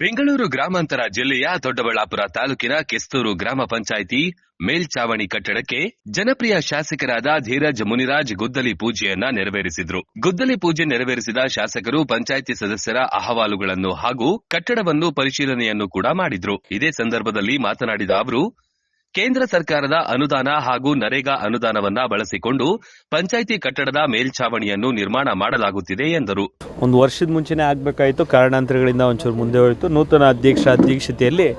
ಬೆಂಗಳೂರು ಗ್ರಾಮಾಂತರ ಜಿಲ್ಲೆಯ ದೊಡ್ಡಬಳ್ಳಾಪುರ ತಾಲೂಕಿನ ಕೆಸ್ತೂರು ಗ್ರಾಮ ಪಂಚಾಯಿತಿ ಮೇಲ್ಚಾವಣಿ ಕಟ್ಟಡಕ್ಕೆ ಜನಪ್ರಿಯ ಶಾಸಕರಾದ ಧೀರಜ್ ಮುನಿರಾಜ್ ಗುದ್ದಲಿ ಪೂಜೆಯನ್ನ ನೆರವೇರಿಸಿದ್ರು. ಗುದ್ದಲಿ ಪೂಜೆ ನೆರವೇರಿಸಿದ ಶಾಸಕರು ಪಂಚಾಯಿತಿ ಸದಸ್ಯರ ಅಹವಾಲುಗಳನ್ನು ಹಾಗೂ ಕಟ್ಟಡವನ್ನು ಪರಿಶೀಲನೆಯನ್ನು ಕೂಡ ಮಾಡಿದ್ರು. ಇದೇ ಸಂದರ್ಭದಲ್ಲಿ ಮಾತನಾಡಿದ ಅವರು ಕೇಂದ್ರ ಸರ್ಕಾರದ ಅನುದಾನ ಹಾಗೂ ನರೇಗಾ ಅನುದಾನವನ್ನ ಬಳಸಿಕೊಂಡು ಪಂಚಾಯಿತಿ ಕಟ್ಟಡದ ಮೇಲ್ಛಾವಣಿಯನ್ನು ನಿರ್ಮಾಣ ಮಾಡಲಾಗುತ್ತಿದೆ ಎಂದರು. ಒಂದು ವರ್ಷದ ಮುಂಚೆನೇ ಆಗಬೇಕಾಯಿತು. ಕಾರಣಾಂತರಗಳಿಂದ ಒಂಚೂರು ಮುಂದೆ ಹೋಯಿತು. ನೂತನ ಅಧ್ಯಕ್ಷ ಅಧ್ಯಕ್ಷತೆಯಲ್ಲಿ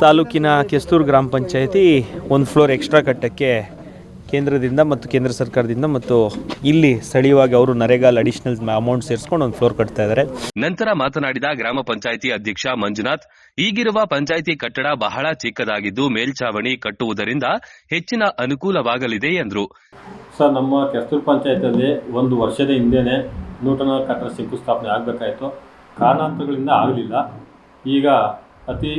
ತಾಲೂಕಿನ ಕೆಸ್ತೂರು ಗ್ರಾಮ ಪಂಚಾಯಿತಿ ಒಂದು ಫ್ಲೋರ್ ಎಕ್ಸ್ಟ್ರಾ ಕಟ್ಟಕ್ಕೆ ಕೇಂದ್ರದಿಂದ ಮತ್ತು ಕೇಂದ್ರ ಸರ್ಕಾರದಿಂದ ಮತ್ತು ಇಲ್ಲಿ ಸ್ಥಳೀಯವಾಗಿ ಅವರು ನರೇಗಾಲ್ ಅಡಿಷನಲ್ ಅಮೌಂಟ್ ಸೇರಿಸ್ಕೊಂಡು ಒಂದು ಫ್ಲೋರ್ ಕಟ್ತಾ ಇದ್ದಾರೆ ನಂತರ ಮಾತನಾಡಿದ ಗ್ರಾಮ ಪಂಚಾಯಿತಿ ಅಧ್ಯಕ್ಷ ಮಂಜುನಾಥ್ ಈಗಿರುವ ಪಂಚಾಯಿತಿ ಕಟ್ಟಡ ಬಹಳ ಚಿಕ್ಕದಾಗಿದ್ದು ಮೇಲ್ಛಾವಣಿ ಕಟ್ಟುವುದರಿಂದ ಹೆಚ್ಚಿನ ಅನುಕೂಲವಾಗಲಿದೆ ಎಂದರು. ಸರ್ ನಮ್ಮ ಕೆಸ್ತೂರು ಪಂಚಾಯತಲ್ಲಿ ಒಂದು ವರ್ಷದ ಹಿಂದೆನೆ ನೂತನ ಕಟ್ಟಡ ಶಂಕುಸ್ಥಾಪನೆ ಆಗಬೇಕಾಯಿತು. ಕಾರಣಾಂತರಗಳಿಂದ ಆಗಲಿಲ್ಲ. ಈಗ ಅತಿ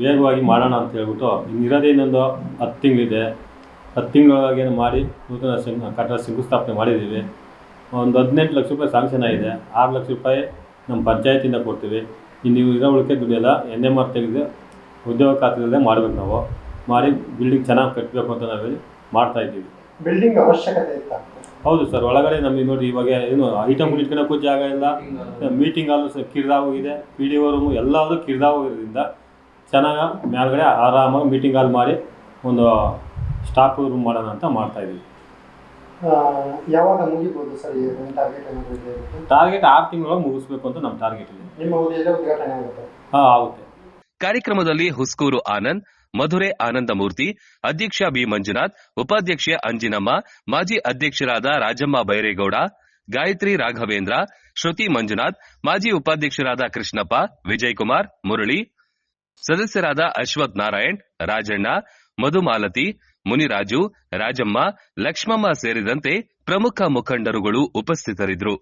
ವೇಗವಾಗಿ ಮಾಡೋಣ ಅಂತ ಹೇಳ್ಬಿಟ್ಟು ಇನ್ನಿರೋದೇ ಇನ್ನೊಂದು ಹತ್ತು ತಿಂಗಳಿದೆ. ಹತ್ತು ತಿಂಗಳೊಳಗೆ ಮಾಡಿ ನೂತನ ಸಿಂ ಕಟ್ಟಡ ಶಂಕುಸ್ಥಾಪನೆ ಮಾಡಿದ್ದೀವಿ. ಒಂದು ಹದಿನೆಂಟು ಲಕ್ಷ ರೂಪಾಯಿ ಸ್ಯಾಂಕ್ಷನ್ ಆಗಿದೆ. ಆರು ಲಕ್ಷ ರೂಪಾಯಿ ನಮ್ಮ ಪಂಚಾಯತಿಂದ ಕೊಡ್ತೀವಿ. ಇನ್ನು ನೀವು ಇರೋ ಉಳಿಕೆ ದುಡ್ಡೆಲ್ಲ ಎನ್ ಎಂ ಆರ್ ತೆಗೆದು ಉದ್ಯೋಗ ಖಾತೆಯಲ್ಲೇ ಮಾಡಬೇಕು ನಾವು. ಮಾಡಿ ಬಿಲ್ಡಿಂಗ್ ಚೆನ್ನಾಗಿ ಕಟ್ಟಬೇಕು ಅಂತ ನಾವೇಳಿ ಮಾಡ್ತಾಯಿದ್ದೀವಿ ಬಿಲ್ಡಿಂಗ್ ಅವಶ್ಯಕತೆ ಇತ್ತು ಹೌದು ಸರ್ ಒಳಗಡೆ ನಮಗೆ ನೋಡಿ ಇವಾಗ ಏನು ಐಟಮ್ ಇಟ್ಕೊಳಕ್ಕೂ ಜಾಗ ಇಲ್ಲ. ಮೀಟಿಂಗ್ ಹಾಲು ಸಹ ಕಿರಿದಾಗೋಗಿದೆ ಪಿ ಡಿ ಒ ರೂಮು ಎಲ್ಲದೂ ಕಿರಿದಾಗೋಗಿರೋದ್ರಿಂದ ಚೆನ್ನಾಗಿ ಮೇಲ್ಗಡೆ ಆರಾಮಾಗಿ ಮೀಟಿಂಗ್ ಹಾಲ್ ಮಾಡಿ ಒಂದು ಸ್ಟಾಫ್ ರೂಮ್ ಮಾಡೋಣ ಅಂತ ಮಾಡ್ತಾಯಿದ್ದೀವಿ ಯಾವಾಗ ಮುಗಿಬೋದು ಸರ್ ಟಾರ್ಗೆಟ್ ಏನಾದರೂ ಇದೆ ಟಾರ್ಗೆಟ್ ಆರು ತಿಂಗಳೊಳಗೆ ಮುಗಿಸ್ಬೇಕು ಅಂತ ನಮ್ಮ ಟಾರ್ಗೆಟ್ ಇದೆ ನಿಮ್ಮ ಉದ್ಘಾಟನೆ ಆಗುತ್ತೆ. ಹಾಂ ಆಗುತ್ತೆ. ಕಾರ್ಯಕ್ರಮದಲ್ಲಿ ಹುಸ್ಕೂರು ಆನಂದ್ ಮಧುರೆ ಆನಂದಮೂರ್ತಿ ಅಧ್ಯಕ್ಷ ಬಿ ಮಂಜುನಾಥ್ ಉಪಾಧ್ಯಕ್ಷೆ ಅಂಜಿನಮ್ಮ ಮಾಜಿ ಅಧ್ಯಕ್ಷರಾದ ರಾಜಮ್ಮ ಬೈರೇಗೌಡ ಗಾಯತ್ರಿ ರಾಘವೇಂದ್ರ ಶ್ರುತಿ ಮಂಜುನಾಥ್ ಮಾಜಿ ಉಪಾಧ್ಯಕ್ಷರಾದ ಕೃಷ್ಣಪ್ಪ ವಿಜಯಕುಮಾರ್ ಮುರಳಿ ಸದಸ್ಯರಾದ ಅಶ್ವಥ್ ನಾರಾಯಣ್ ರಾಜಣ್ಣ ಮಧುಮಾಲತಿ ಮುನಿರಾಜು ರಾಜಮ್ಮ ಲಕ್ಷ್ಮಮ್ಮ ಸೇರಿದಂತೆ ಪ್ರಮುಖ ಮುಖಂಡರುಗಳು ಉಪಸ್ಥಿತರಿದ್ದರು.